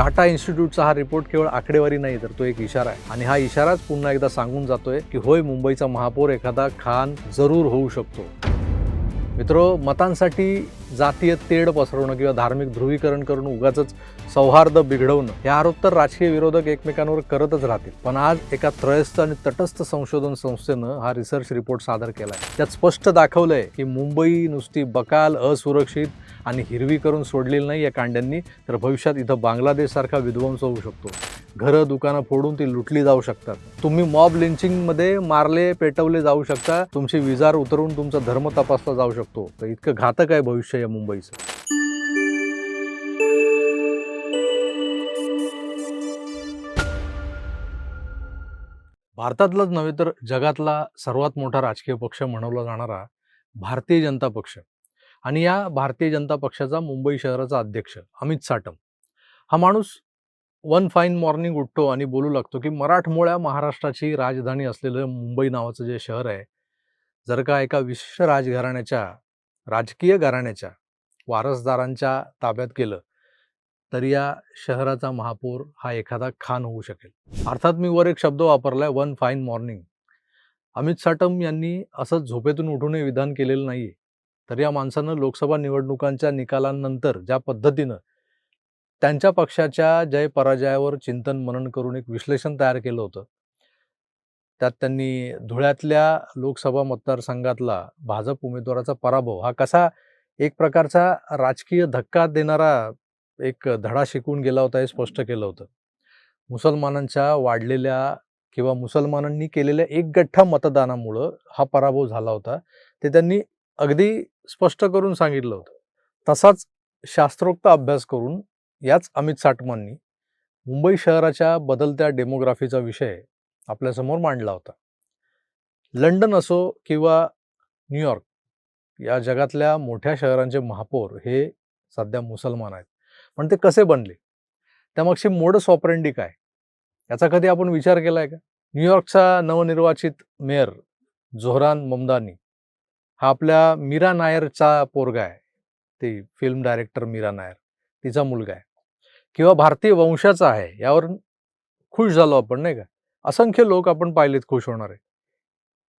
टाटा इन्स्टिट्यूटचा हा रिपोर्ट केवळ आकडेवारी नाही तर तो एक इशारा आहे. आणि हा इशाराच पुन्हा एकदा सांगून जातोय की होय मुंबईचा महापौर एखादा खान जरूर होऊ शकतो. मित्र मतांसाठी जातीय तेढ पसरवणं किंवा धार्मिक ध्रुवीकरण करून उगाच सौहार्द बिघडवणं हे आरोप तर राजकीय विरोधक एकमेकांवर करतच राहतील. पण आज एका त्रयस्थ आणि तटस्थ संशोधन संस्थेनं हा रिसर्च रिपोर्ट सादर केला आहे त्यात स्पष्ट दाखवलंय की मुंबई नुसती बकाल असुरक्षित आणि हिरवी करून सोडलेली नाही या कांड्यांनी तर भविष्यात इथं बांगलादेशसारखा विध्वंस होऊ शकतो. घरं दुकानं फोडून ती लुटली जाऊ शकतात. तुम्ही मॉब लिंचिंगमध्ये मारले पेटवले जाऊ शकता. तुमची विजार उतरून तुमचा धर्म तपासला जाऊ शकतो. तर इतकं घातक आहे भविष्य या मुंबईचं. भारतातलाच नव्हे तर जगातला सर्वात मोठा राजकीय पक्ष म्हणवला जाणारा भारतीय जनता पक्ष. आणि या भारतीय जनता पक्षाचा मुंबई शहराचा अध्यक्ष अमित साटम. हा माणूस वन फाईन मॉर्निंग उठतो आणि बोलू लागतो की मराठमोळ्या महाराष्ट्राची राजधानी असलेलं मुंबई नावाचं जे शहर आहे जर का एका विशिष्ट राजघराण्याच्या राजकीय घराण्याच्या वारसदारांच्या ताब्यात केलं तर या शहराचा महापौर हा एखादा खान होऊ शकेल. अर्थात मी वर एक शब्द वापरलाय one fine morning Amit Satam यांनी असं झोपेतून उठूनही विधान केलेलं नाहीये. तर या माणसानं लोकसभा निवडणुकांच्या निकालांनंतर ज्या पद्धतीनं त्यांच्या पक्षाच्या जय पराजयावर चिंतन मनन करून एक विश्लेषण तयार केलं होतं त्यात त्यांनी धुळ्यातल्या लोकसभा मतदारसंघातला भाजप उमेदवाराचा पराभव हा कसा एक प्रकारचा राजकीय धक्का देणारा एक धडा शिकून गेला होता हे स्पष्ट केलं होतं. मुसलमानांच्या वाढलेल्या किंवा मुसलमानांनी केलेल्या एक गठ्ठा मतदानामुळं हा पराभव झाला होता. ते त्यांनी अगदी स्पष्ट करून सांगितलं होतं. तसाच शास्त्रोक्त अभ्यास करून याच अमित साटमांनी मुंबई शहराच्या बदलत्या डेमोग्राफीचा विषय आपल्यासमोर मांडला होता. लंडन असो किंवा न्यूयॉर्क या जगातल्या मोठ्या शहरांचे महापौर हे सध्या मुसलमान आहेत. पण ते कसे बनले? त्यामागची मोडस ऑपरेंडी काय याचा कधी आपण विचार केला आहे का न्यूयॉर्कचा नवनिर्वाचित मेयर जोहरान ममदानी हा आपल्या मीरा नायरचा पोरगा आहे. ती फिल्म डायरेक्टर मीरा नायर. तिचा मुलगा आहे. किंवा भारतीय वंशाचा आहे. यावर खुश झालो आपण नाही का? असंख्य लोक आपण पाहिलेत खुश होणारे.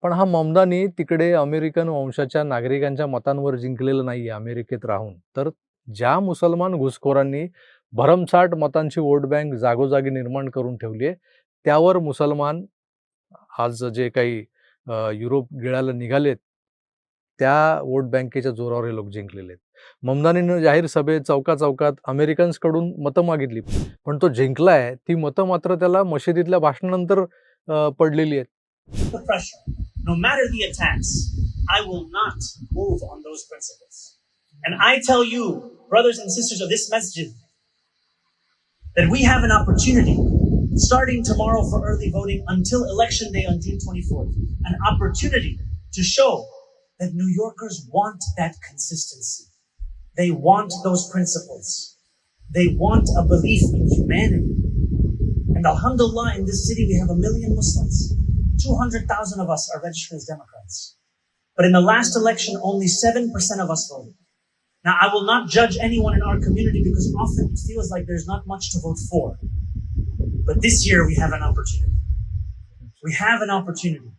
पण हा ममदानी तिकडे अमेरिकन वंशाच्या नागरिकांच्या मतांवर जिंकलेलं नाही आहे अमेरिकेत राहून. तर ज्या मुसलमान घुसखोरांनी भरमसाठ मतांची वोट बँक जागोजागी निर्माण करून ठेवली आहे त्यावर मुसलमान आज जे काही युरोप गिळायला निघालेत त्या वोट बँकेच्या जोरावर हे लोक जिंकलेले आहेत ममदानीनं जाहीर सभेत चौका चौकात अमेरिकन्सकडून मतं मागितली पण तो जिंकलाय ती मतं मात्र त्याला मशिदीतल्या भाषणानंतर पडलेली आहेत I will not move on those principles. And I tell you, brothers and sisters of this masjid, that we have an opportunity starting tomorrow for early voting until election day on June 24th, an opportunity to show that New Yorkers want that consistency. They want those principles. They want a belief in humanity. And alhamdulillah, in this city, we have a million Muslims. 200,000 of us are registered as Democrats. But in the last election, only 7% of us voted. Now, I will not judge anyone in our community because often it feels like there's not much to vote for. But this year, we have an opportunity. We have an opportunity.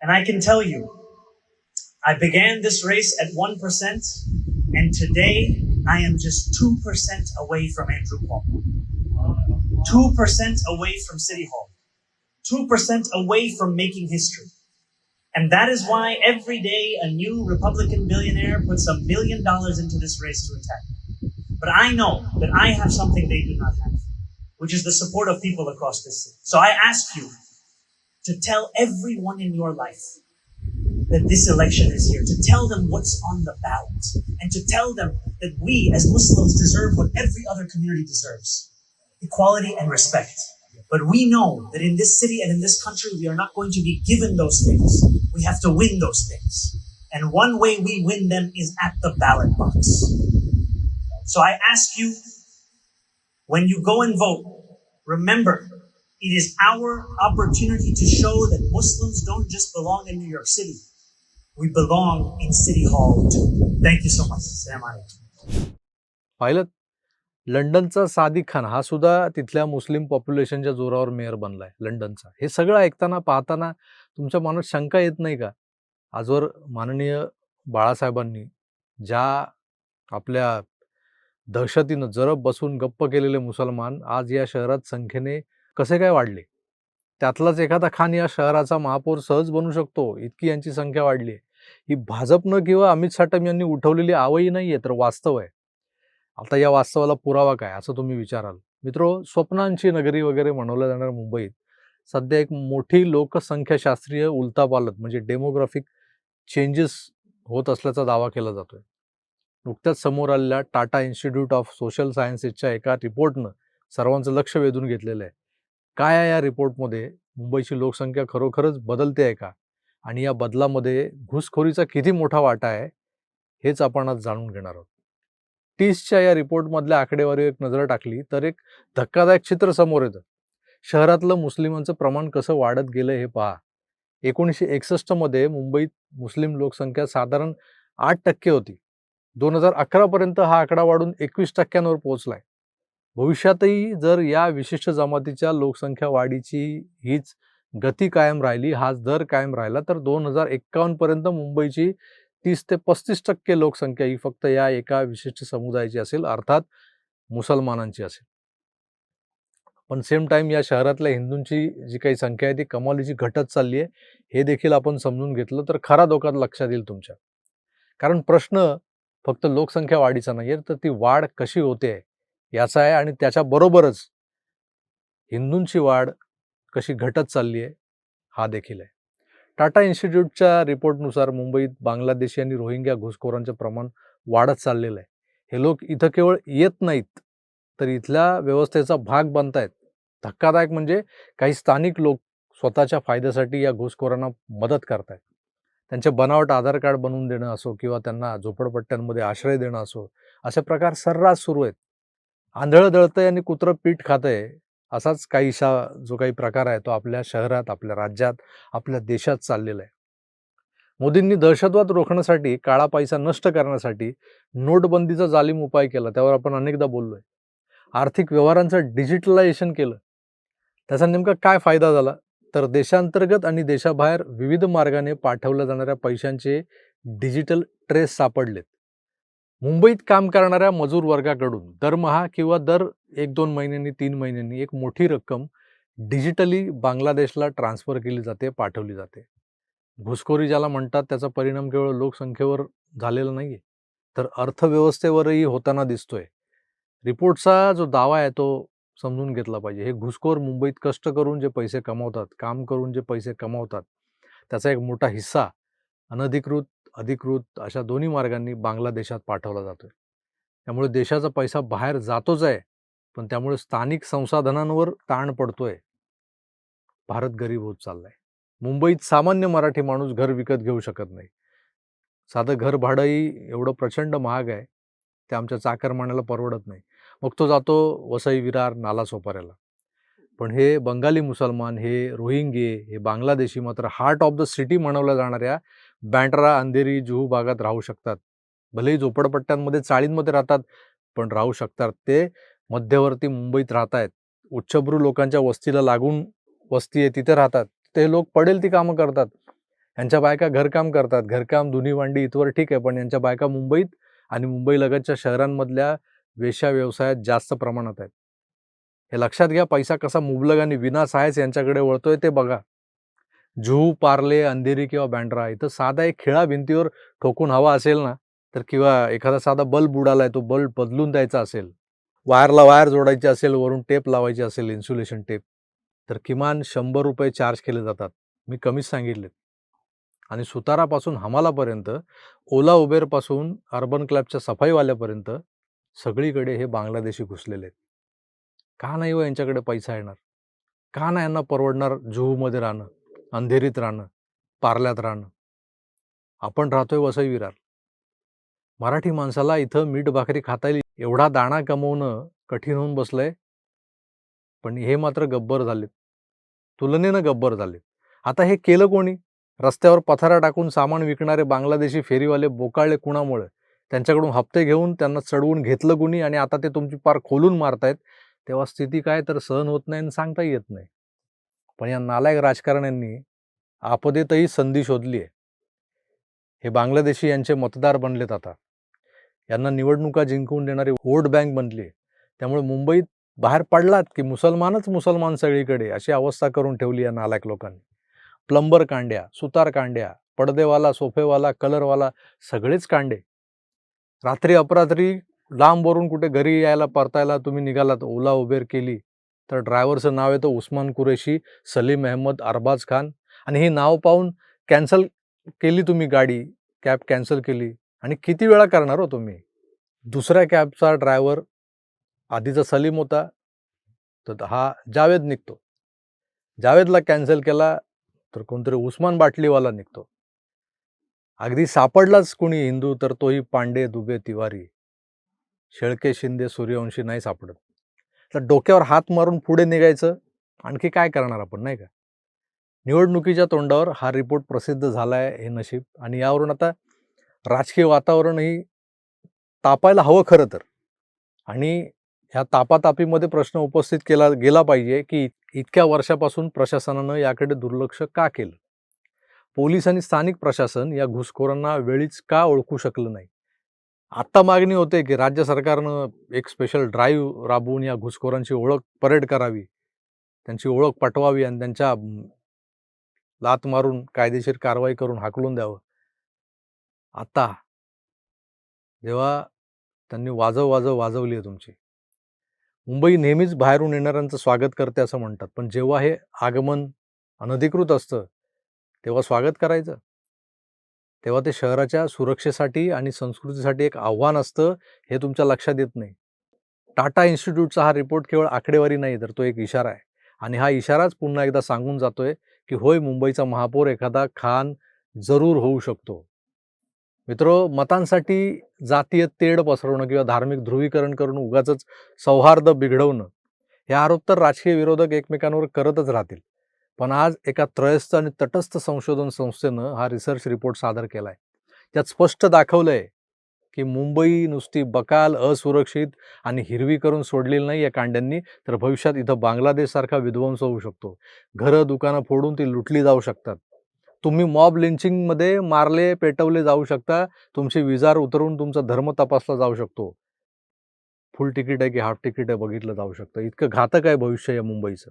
And I can tell you, I began this race at 1%, and today I am just 2% away from Andrew Cuomo. 2% away from City Hall. 2% away from making history. And that is why every day a new Republican billionaire puts a million dollars into this race to attack. But I know that I have something they do not have, which is the support of people across this city. So I ask you to tell everyone in your life that this election is here, to tell them what's on the ballot, and to tell them that we as Muslims deserve what every other community deserves equality and respect. But we know that in this city and in this country, we are not going to be given those things. We have to win those things. And one way we win them is at the ballot box. So I ask you, when you go and vote, remember, it is our opportunity to show that Muslims don't just belong in New York City. We belong in City Hall too. Thank you so much. पाहिलं? लंडनचा सादिक खान हा सुद्धा तिथल्या मुस्लिम पॉप्युलेशनच्या जोरावर mayor बनलाय लंडनचा. हे सगळं ऐकताना पाहताना तुमच्या मनात शंका येत नाही का? आजवर माननीय बाळासाहेबांनी ज्या आपल्या दहशतीनं जरब बसून गप्प केलेले मुसलमान आज या शहरात संख्येने कसे काय वाढले? त्यातलाच एखादा खान या शहराचा महापौर सहज बनू शकतो इतकी यांची संख्या वाढली आहे ही भाजपनं किंवा अमित साटम यांनी उठवलेली आवई नाहीये तर वास्तव आहे. आता या वास्तवाला पुरावा काय असं तुम्ही विचाराल. मित्रो स्वप्नांची नगरी वगैरे म्हणवलं जाणार मुंबईत सध्या एक मोठी लोकसंख्याशास्त्रीय उलतापालत म्हणजे डेमोग्राफिक चेंजेस होत असल्याचा दावा केला जातोय. नुकत्याच समोर आलेल्या टाटा इन्स्टिट्यूट ऑफ सोशल सायन्सेसच्या एका रिपोर्टनं सर्वांचं लक्ष वेधून घेतलेलं आहे. काय आहे या रिपोर्टमध्ये? मुंबईची लोकसंख्या खरोखरच बदलते आहे का? आणि या बदलामध्ये घुसखोरीचा किती मोठा वाटा आहे हेच आपण आज जाणून घेणार आहोत. टीसच्या या रिपोर्टमधल्या आकडेवारीवर एक नजर टाकली तर एक धक्कादायक चित्र समोर येतं. शहरातलं मुस्लिमांचं प्रमाण कसं वाढत गेलं हे पहा. एकोणीसशे एकसष्टमध्ये मुंबईत मुस्लिम लोकसंख्या साधारण आठ टक्के होती. दोन हजार अकरापर्यंत हा आकडा वाढून एकवीस टक्क्यांवर पोहोचलाय. भविष्यातही जर या विशिष्ट जमातीच्या लोकसंख्या वाढीची हीच गती कायम राहिली हाच दर कायम राहिला तर दोन हजार एक्कावन्न पर्यंत मुंबईची तीस ते पस्तीस टक्के लोकसंख्या ही फक्त या एका विशिष्ट समुदायाची असेल अर्थात मुसलमानांची असेल. पण सेम टाईम या शहरातल्या हिंदूंची जी काही संख्या आहे ती कमालीची घटत चालली आहे हे देखील आपण समजून घेतलं तर खरा धोका लक्षात येईल तुमच्या. कारण प्रश्न फक्त लोकसंख्या वाढीचा नाही आहे तर ती वाढ कशी होते याचा आहे आणि त्याच्याबरोबरच हिंदूंची वाढ कशी घटत चालली आहे हा देखील आहे. टाटा इन्स्टिट्यूटच्या रिपोर्टनुसार मुंबईत बांगलादेशी आणि रोहिंग्या घुसखोरांचं प्रमाण वाढत चाललेलं आहे. हे लोक इथं केवळ येत नाहीत तर इथल्या व्यवस्थेचा भाग बनतायत. धक्कादायक म्हणजे काही स्थानिक लोक स्वतःच्या फायद्यासाठी या घुसखोरांना मदत करतायत. त्यांचे बनावट आधार कार्ड बनवून देणं असो किंवा त्यांना झोपडपट्ट्यांमध्ये आश्रय देणं असो असे प्रकार सर्रास सुरू आहेत. आंधळं दळतंय आणि कुत्रं पीठ खातंय असाच काहीसा जो काही प्रकार आहे तो आपल्या शहरात आपल्या राज्यात आपल्या देशात चाललेला आहे. मोदींनी दहशतवाद रोखण्यासाठी काळा पैसा नष्ट करण्यासाठी नोटबंदीचा जालीम उपाय केला त्यावर आपण अनेकदा बोललोय. आर्थिक व्यवहारांचं डिजिटलायझेशन केलं. त्याचा नेमका काय फायदा झाला? तर देशांतर्गत आणि देशाबाहेर विविध मार्गाने पाठवल्या जाणाऱ्या पैशांचे डिजिटल ट्रेस सापडलेत. मुंबईत काम करणाऱ्या मजूर वर्गाकडून दरमहा किंवा दर एक दोन महिन्यांनी तीन महिन्यांनी एक मोठी रक्कम डिजिटली बांगलादेशला ट्रान्सफर केली जाते पाठवली जाते. घुसखोरी ज्याला म्हणतात त्याचा परिणाम केवळ लोकसंख्येवर झालेला आहे तर अर्थव्यवस्थेवरही होताना दिसतोय. रिपोर्टचा जो दावा आहे तो समजून घेतला पाहिजे. हे घुसखोर मुंबईत कष्ट करून जे पैसे कमावतात काम करून जे पैसे कमावतात त्याचा एक मोठा हिस्सा अनधिकृत अधिकृत अशा दोन्ही मार्गांनी बांगलादेशात पाठवला जातोय. त्यामुळे देशाचा पैसा बाहेर जातोच आहे पण त्यामुळे स्थानिक संसाधनांवर ताण पडतोय. भारत गरीब होत चाललाय. मुंबईत सामान्य मराठी माणूस घर विकत घेऊ शकत नाही. साधं घर भाडंही एवढं प्रचंड महाग आहे ते आमच्या चाकरमान्याला परवडत नाही. मग तो जातो वसई विरार नाला सोपाऱ्याला. पण हे बंगाली मुसलमान हे रोहिंगे हे बांगलादेशी मात्र हार्ट ऑफ द सिटी म्हणवल्या जाणाऱ्या बँड्रा अंधेरी जुहू भागात राहू शकतात. भलेही झोपडपट्ट्यांमध्ये चाळींमध्ये राहतात पण राहू शकतात. ते मध्यवर्ती मुंबईत राहत आहेत उच्चभ्रू लोकांच्या वस्तीला लागून वस्ती आहे तिथे राहतात. ते लोक पडेल ती कामं करतात. यांच्या बायका घरकाम करतात. घरकाम धुनी वांडी इथवर ठीक आहे पण यांच्या बायका मुंबईत आणि मुंबई लगतच्या शहरांमधल्या वेश्या व्यवसायात जास्त प्रमाणात आहेत. हे लक्षात घ्या पैसा कसा मुबलक आणि विना सायस यांच्याकडे वळतोय ते बघा. जुहू पार्ले अंधेरी किंवा बँड्रा इथं साधा एक खिळा भिंतीवर ठोकून हवा असेल ना तर किंवा एखादा साधा बल्ब उडालाय तो बल्ब बदलून द्यायचा असेल वायरला वायर जोडायची असेल वरून टेप लावायची असेल इन्सुलेशन टेप तर किमान शंभर रुपये चार्ज केले जातात. मी कमीच सांगितले आणि सुतारापासून हमालापर्यंत ओला उबेरपासून अर्बन क्लबच्या सफाईवाल्यापर्यंत सगळीकडे हे बांगलादेशी घुसलेले आहेत. का नाही व यांच्याकडे पैसा येणार? का नाही यांना परवडणार जुहूमध्ये राहणं? अंधेरीत राहणं पार्ल्यात राहणं. आपण राहतोय वसई विरार मराठी माणसाला इथं मीठ भाकरी खाता येईल एवढा दाणा कमवणं कठीण होऊन बसलंय. पण हे मात्र गब्बर झालेत. तुलनेनं गब्बर झालेत. आता हे केलं कोणी? रस्त्यावर पथारा टाकून सामान विकणारे बांगलादेशी फेरीवाले बोकाळले कुणामुळे? त्यांच्याकडून हप्ते घेऊन त्यांना चढवून घेतलं कुणी? आणि आता ते तुमची पार खोलून मारतायत. तेव्हा स्थिती काय? तर सहन होत नाही आणि सांगता येत नाही. पण या नालायक राजकारण्यांनी आपदेतही संधी शोधली आहे. हे बांगलादेशी यांचे मतदार बनलेत आता. यांना निवडणुका जिंकून देणारी वोट बँक बनली आहे. त्यामुळे मुंबईत बाहेर पडलात की मुसलमानच मुसलमान सगळीकडे अशी अवस्था करून ठेवली या नालायक लोकांनी. प्लंबर कांड्या सुतार कांड्या पडदेवाला सोफेवाला कलरवाला सगळेच कांडे. रात्री अपरात्री लांबवरून कुठे घरी यायला परतायला तुम्ही निघालात ओला उबेर केली. तर ड्रायव्हरचं नाव येतं उस्मान कुरेशी सलीम अहमद अरबाज खान. आणि ही नाव पाहून कॅन्सल केली तुम्ही गाडी कॅब कॅन्सल केली. आणि किती वेळा करणार हो तुम्ही? दुसऱ्या कॅबचा ड्रायव्हर आधीचा सलीम होता. तर हा जावेद निघतो. जावेदला कॅन्सल केला तर कोणतरी उस्मान बाटलीवाला निघतो. अगदी सापडलाच कुणी हिंदू तर तोही पांडे दुबे तिवारी. शेळके शिंदे सूर्यवंशी नाही सापडत. तर डोक्यावर हात मारून पुढे निघायचं. आणखी काय करणार आपण नाही का? निवडणुकीच्या तोंडावर हा रिपोर्ट प्रसिद्ध झाला आहे हे नशीब. आणि यावरून आता राजकीय वातावरणही तापायला हवं खरं तर. आणि ह्या तापातापीमध्ये प्रश्न उपस्थित केला गेला पाहिजे की इतक्या वर्षापासून प्रशासनानं याकडे दुर्लक्ष का केलं? पोलीस आणि स्थानिक प्रशासन या घुसखोरांना वेळीच का ओळखू शकलं नाही? आत्ता मागणी होते की राज्य सरकारनं एक स्पेशल ड्राईव्ह राबवून या घुसखोरांची ओळख परेड करावी. त्यांची ओळख पटवावी आणि त्यांच्या लात मारून कायदेशीर कारवाई करून हाकलून द्यावं. आता जेव्हा त्यांनी वाजव वाजव वाजवली आहे तुमची. मुंबई नेहमीच बाहेरून येणाऱ्यांचं स्वागत करते असं म्हणतात. पण जेव्हा हे आगमन अनधिकृत असतं तेव्हा स्वागत करायचं? तेव्हा ते शहराच्या सुरक्षेसाठी आणि संस्कृतीसाठी एक आव्हान असतं हे तुमच्या लक्षात येत नाही. टाटा इन्स्टिट्यूटचा हा रिपोर्ट केवळ आकडेवारी नाही तर तो एक इशारा आहे. आणि हा इशाराच पुन्हा एकदा सांगून जातोय की होय मुंबईचा महापौर एखादा खान जरूर होऊ शकतो. मित्र मतांसाठी जातीय तेढ पसरवणं किंवा धार्मिक ध्रुवीकरण करून उगाच सौहार्द बिघडवणं हे आरोप तर राजकीय विरोधक एकमेकांवर करतच राहतील. पण आज एका त्रयस्थ आणि तटस्थ संशोधन संस्थेनं हा रिसर्च रिपोर्ट सादर केला आहे त्यात स्पष्ट दाखवलंय की मुंबई नुसती बकाल असुरक्षित आणि हिरवी करून सोडलेली नाही या कांड्यांनी तर भविष्यात इथं बांगलादेशसारखा विध्वंस होऊ शकतो. घरं दुकानं फोडून ती लुटली जाऊ शकतात. तुम्ही मॉब लिंचिंगमध्ये मारले पेटवले जाऊ शकता तुमची विजार उतरून तुमचा धर्म तपासला जाऊ शकतो. फुल तिकीट आहे की हाफ तिकीट आहे बघितलं जाऊ शकतं. इतकं घातक आहे भविष्य या मुंबईचं.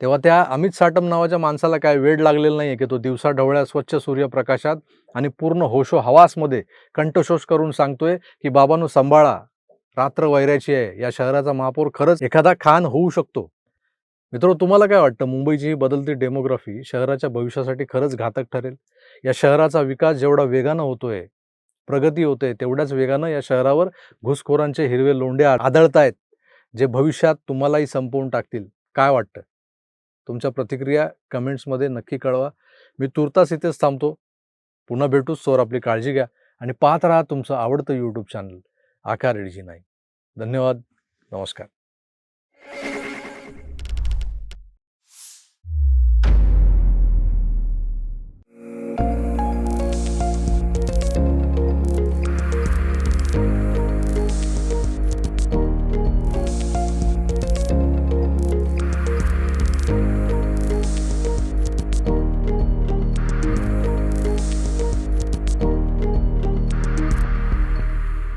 तेव्हा त्या अमित साटम नावाच्या माणसाला काय वेळ लागलेला नाही आहे की तो दिवसा ढवळ्या स्वच्छ सूर्यप्रकाशात आणि पूर्ण होशो हवासमध्ये कंठशोष करून सांगतोय की बाबांनो सांभाळा. रात्र वैराची आहे. या शहराचा महापौर खरंच एखादा खान होऊ शकतो. मित्र तुम्हाला काय वाटतं? मुंबईची ही बदलती डेमोग्राफी शहराच्या भविष्यासाठी खरंच घातक ठरेल? या शहराचा विकास जेवढा वेगानं होतोय प्रगती होते तेवढ्याच वेगानं या शहरावर घुसखोरांचे हिरवे लोंढे आदळतायत जे भविष्यात तुम्हालाही संपवून टाकतील. काय वाटतं? तुमच्या प्रतिक्रिया कमेंट्समध्ये नक्की कळवा. मी तुर्तास इथेच थांबतो. पुन्हा भेटूच सर आपली काळजी घ्या आणि पाहत राहा तुमचं आवडतं यूट्यूब चॅनल आकार एडजी नाही धन्यवाद. नमस्कार.